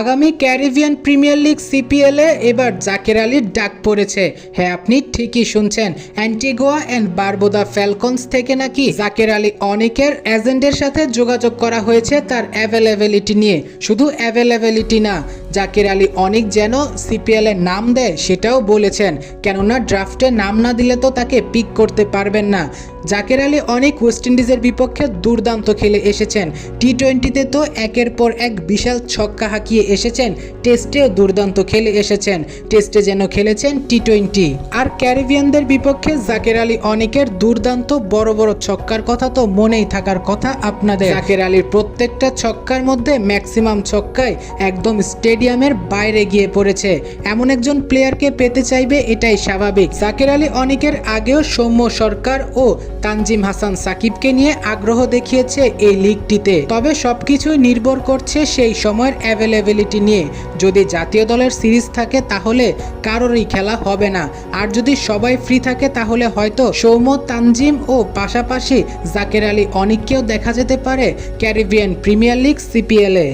আগামী Caribbean premier league সিপিএলে এবার জাকের আলীর ডাক পড়েছে। হ্যাঁ আপনি ঠিকই শুনছেন। অ্যান্টিগোয়া অ্যান্ড বারবোদা ফ্যালকনস থেকে নাকি জাকের আলী অনেকের এজেন্টের সাথে যোগাযোগ করা হয়েছে তার অ্যাভেলেবিলিটি নিয়ে। শুধু অ্যাভেলেবিলিটি না, জাকের আলী অনেক যেন সিপিএল এর নাম দেয় সেটাও বলেছেন। কেননা, ড্রাফটে নাম না দিলে তো তাকে পিক করতে পারবেন না। জাকের আলী অনেক ওয়েস্ট ইন্ডিজের বিপক্ষে দুর্দান্ত খেলে এসেছেন। টি টোয়েন্টিতে তো একের পর এক বিশাল ছক্কা হাঁকিয়ে এসেছেন, টেস্টেও দুর্দান্ত খেলে এসেছেন। টেস্টে যেন খেলেছেন টি টোয়েন্টি আর ক্যারিবিয়ানদের বিপক্ষে জাকের আলী অনেকের দুর্দান্ত বড় বড় ছক্কার কথা তো মনেই থাকার কথা আপনাদের। জাকের আলীর প্রত্যেকটা ছক্কার মধ্যে ম্যাক্সিমাম ছক্কায় একদম স্টেডিয়ামের বাইরে গিয়ে পড়েছে। এমন একজন প্লেয়ারকে পেতে চাইবে এটাই স্বাভাবিক। জাকের আলী অনেকের আগেও সৌম্য সরকার ও তানজিম হাসান সাকিবকে নিয়ে আগ্রহ দেখিয়েছে এই লিগটিতে। তবে সবকিছুই নির্ভর করছে সেই সময়ের অ্যাভেলেবিলিটি নিয়ে যদি জাতীয় দলের সিরিজ থাকে তাহলে কারোরই খেলা হবে না। আর যদি সবাই ফ্রি থাকে তাহলে হয়তো সৌম্য, তানজিম ও পাশাপাশি জাকের আলী অনেককেও দেখা যেতে পারে ক্যারিবিয়ান প্রিমিয়ার লিগ, সিপিএলে।